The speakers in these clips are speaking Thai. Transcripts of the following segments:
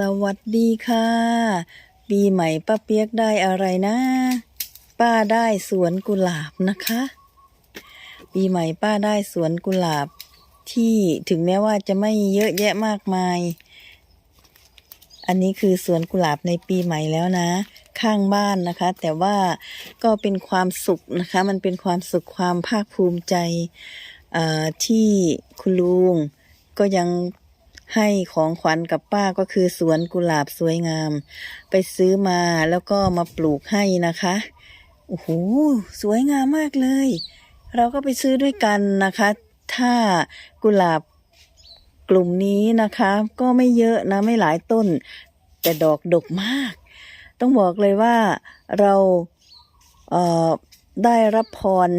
สวัสดีค่ะ ปีใหม่ป้าเปียกได้อะไรนะ ป้าได้สวนกุหลาบนะคะ ปีใหม่ป้าได้สวนกุหลาบที่ถึงแม้ว่าจะไม่เยอะแยะมากมาย อันนี้คือสวนกุหลาบในปีใหม่แล้วนะ ข้างบ้านนะคะ แต่ว่าก็เป็นความสุขนะคะ มันเป็นความสุขความภาคภูมิใจที่คุณลุงก็ยัง ให้ของขวัญกับป้าก็คือสวนกุหลาบสวยงาม ไปซื้อมาแล้วก็มาปลูกให้นะคะ โอ้โห สวยงามมากเลย เราก็ไปซื้อด้วยกันนะคะ ถ้ากุหลาบกลุ่มนี้นะคะ ก็ไม่เยอะนะไม่หลายต้น แต่ดอกดกมาก ต้องบอกเลยว่าเราเอ่อ ได้รับพร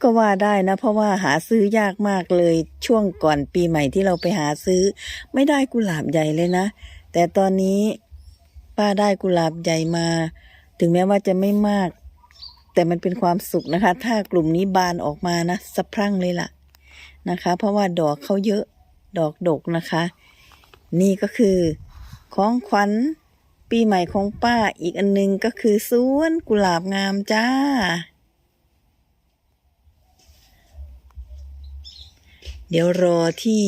ก็ว่าได้นะ เพราะว่าหาซื้อยากมากเลย ช่วงก่อนปีใหม่ที่เราไปหาซื้อ ไม่ได้กุหลาบใหญ่เลยนะ แต่ตอนนี้ป้าได้กุหลาบใหญ่มา ถึงแม้ว่าจะไม่มาก แต่มันเป็นความสุขนะคะ ถ้ากลุ่มนี้บานออกมานะสะพรั่งเลยล่ะนะคะ เพราะว่าดอกเขาเยอะดอกดกนะคะ นี่ก็คือของขวัญ ปีใหม่ของป้าอีกอันหนึงก็คือสวนกุหลาบงามจ้า เดี๋ยวรอที่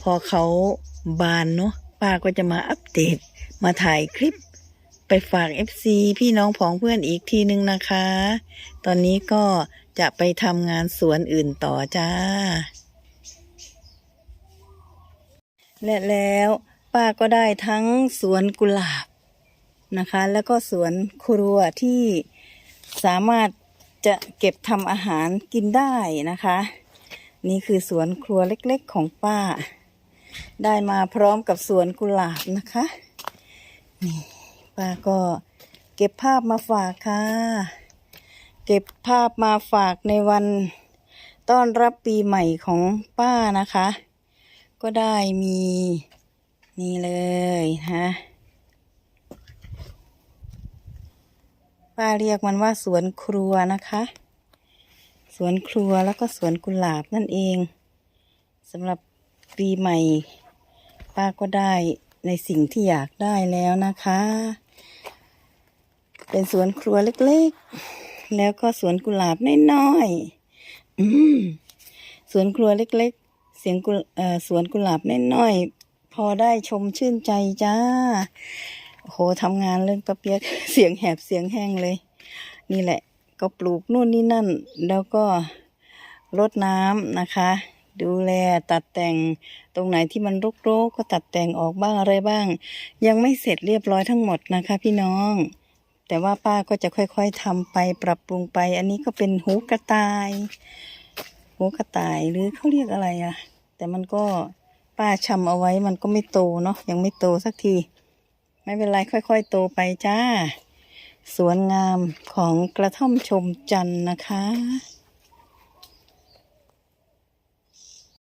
พอเขาบานเนาะป้าก็จะมาอัปเดตมาถ่ายคลิปไปฝาก FC พี่น้องผองเพื่อนอีกทีนึงนะคะ ตอนนี้ก็จะไปทำงานสวนอื่นต่อจ้า และแล้วป้าก็ได้ทั้งสวนกุหลาบ นะคะ แล้วก็สวนครัวที่สามารถจะเก็บทำอาหารกินได้นะคะ นี่คือสวนครัวเล็กๆของป้า ได้มาพร้อมกับสวนกุหลาบนะคะนี่ป้าก็เก็บภาพมาฝากค่ะ เก็บภาพมาฝากในวันต้อนรับปีใหม่ของป้านะคะ ก็ได้มีนี่เลยนะ ป้าเรียกมันว่าสวนครัวนะคะ สวนครัวแล้วก็สวนกุหลาบนั่นเองสำหรับปีใหม่ ป้าก็ได้ในสิ่งที่อยากได้แล้วนะคะ เป็นสวนครัวเล็กๆ แล้วก็สวนกุหลาบน้อยๆสวนครัวเล็กๆ เสียงกุสวนกุหลาบน้อยๆพอได้ชมชื่นใจจ้า โอ้โหทำงานเรื่องปะเปียกเสียงแหบเสียงแห้งเลย นี่แหละ ก็ปลูกนู่นนี่นั่น แล้วก็รดน้ำนะคะ ดูแลตัดแต่งตรงไหนที่มันรกๆกก็ตัดแต่งออกบ้างอะไรบ้าง ยังไม่เสร็จเรียบร้อยทั้งหมดนะคะ พี่น้อง แต่ว่าป้าก็จะค่อยๆทำไปปรับปรุงไป อันนี้ก็เป็นหูกระต่าย หูกระต่ายหรือเขาเรียกอะไรอะแต่มันก็ป้าชำเอาไว้มันก็ไม่โตเนาะยังไม่โตสักที ไม่เป็นไรค่อยๆ โตไปจ้า สวนงามของกระท่อมชมจันทร์นะคะ